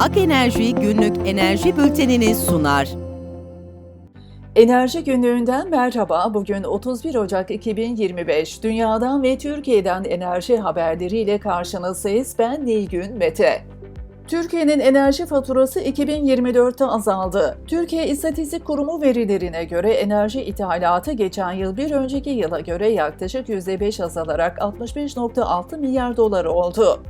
Ak Enerji günlük enerji bültenini sunar. Enerji günlüğünden merhaba. Bugün 31 Ocak 2025. Dünyadan ve Türkiye'den enerji haberleriyle karşınızdayız. Ben Nilgün Mete. Türkiye'nin enerji faturası 2024'te azaldı. Türkiye İstatistik Kurumu verilerine göre enerji ithalatı geçen yıl bir önceki yıla göre yaklaşık %5 azalarak 65.6 milyar dolar oldu.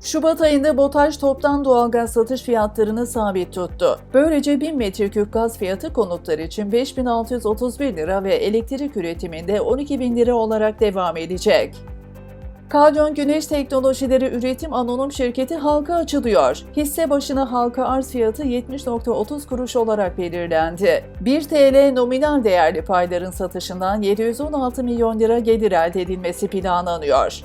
Şubat ayında BOTAŞ toptan doğalgaz satış fiyatlarını sabit tuttu. Böylece 1000 metreküp gaz fiyatı konutlar için 5631 lira ve elektrik üretiminde 12.000 lira olarak devam edecek. Kalyon Güneş Teknolojileri Üretim Anonim Şirketi halka açılıyor. Hisse başına halka arz fiyatı 70.30 kuruş olarak belirlendi. 1 TL nominal değerli payların satışından 716 milyon lira gelir elde edilmesi planlanıyor.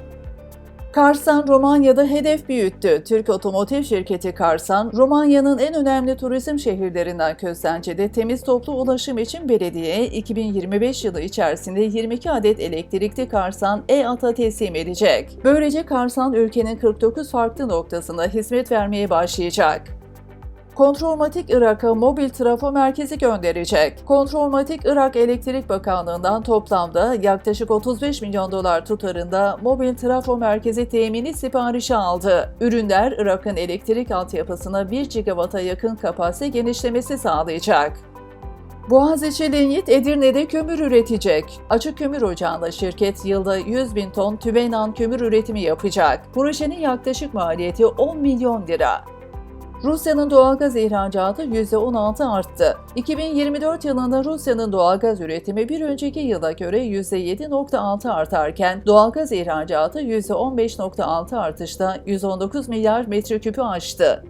Karsan Romanya'da hedef büyüttü. Türk otomotiv şirketi Karsan, Romanya'nın en önemli turizm şehirlerinden Köstence'de temiz toplu ulaşım için belediyeye 2025 yılı içerisinde 22 adet elektrikli Karsan e-ata teslim edecek. Böylece Karsan ülkenin 49 farklı noktasında hizmet vermeye başlayacak. Kontrolmatik Irak'a mobil trafo merkezi gönderecek. Kontrolmatik Irak Elektrik Bakanlığı'ndan toplamda yaklaşık 35 milyon dolar tutarında mobil trafo merkezi temini siparişi aldı. Ürünler Irak'ın elektrik altyapısına 1 gigawata yakın kapasite genişlemesi sağlayacak. Boğaziçi Linyit Edirne'de kömür üretecek. Açık kömür ocağında şirket yılda 100 bin ton tüvenan kömür üretimi yapacak. Projenin yaklaşık maliyeti 10 milyon lira. Rusya'nın doğalgaz ihracatı %16 arttı. 2024 yılında Rusya'nın doğalgaz üretimi bir önceki yıla göre %7.6 artarken doğalgaz ihracatı %15.6 artışla 119 milyar metreküpü aştı.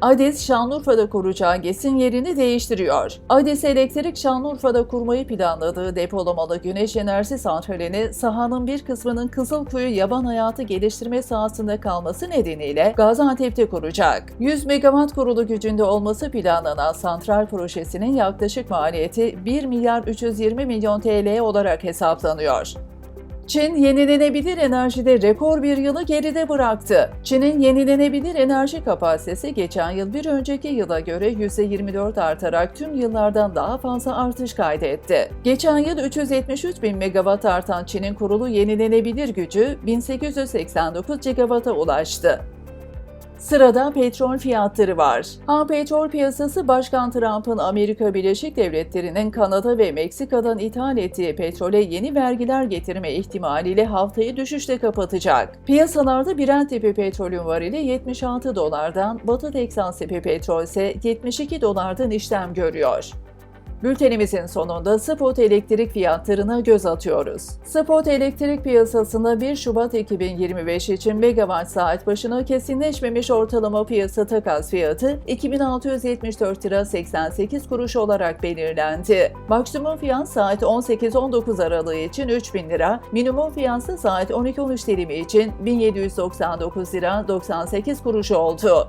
ADES Şanlıurfa'da kuracağı GES'in yerini değiştiriyor. ADES Elektrik Şanlıurfa'da kurmayı planladığı depolamalı güneş enerji santralini sahanın bir kısmının Kızılkuyu Yaban Hayatı Geliştirme sahasında kalması nedeniyle Gaziantep'te kuracak. 100 megawatt kurulu gücünde olması planlanan santral projesinin yaklaşık maliyeti 1 milyar 320 milyon TL olarak hesaplanıyor. Çin yenilenebilir enerjide rekor bir yılı geride bıraktı. Çin'in yenilenebilir enerji kapasitesi geçen yıl bir önceki yıla göre %24 artarak tüm yıllardan daha fazla artış kaydetti. Geçen yıl 373 bin megawatt artan Çin'in kurulu yenilenebilir gücü 1889 gigawata ulaştı. Sırada petrol fiyatları var. Ham petrol piyasası Başkan Trump'ın Amerika Birleşik Devletleri'nin Kanada ve Meksika'dan ithal ettiği petrole yeni vergiler getirme ihtimaliyle haftayı düşüşle kapatacak. Piyasalarda Brent tipi petrolün varili 76 dolardan, Batı Teksas tipi petrol ise 72 dolardan işlem görüyor. Bültenimizin sonunda spot elektrik fiyatlarına göz atıyoruz. Spot elektrik piyasasında 1 Şubat 2025 için megawatt saat başına kesinleşmemiş ortalama piyasa takas fiyatı 2674 lira 88 kuruş olarak belirlendi. Maksimum fiyat saat 18-19 aralığı için 3000 lira, minimum fiyatsa saat 12-13 dilimi için 1799 lira 98 kuruş oldu.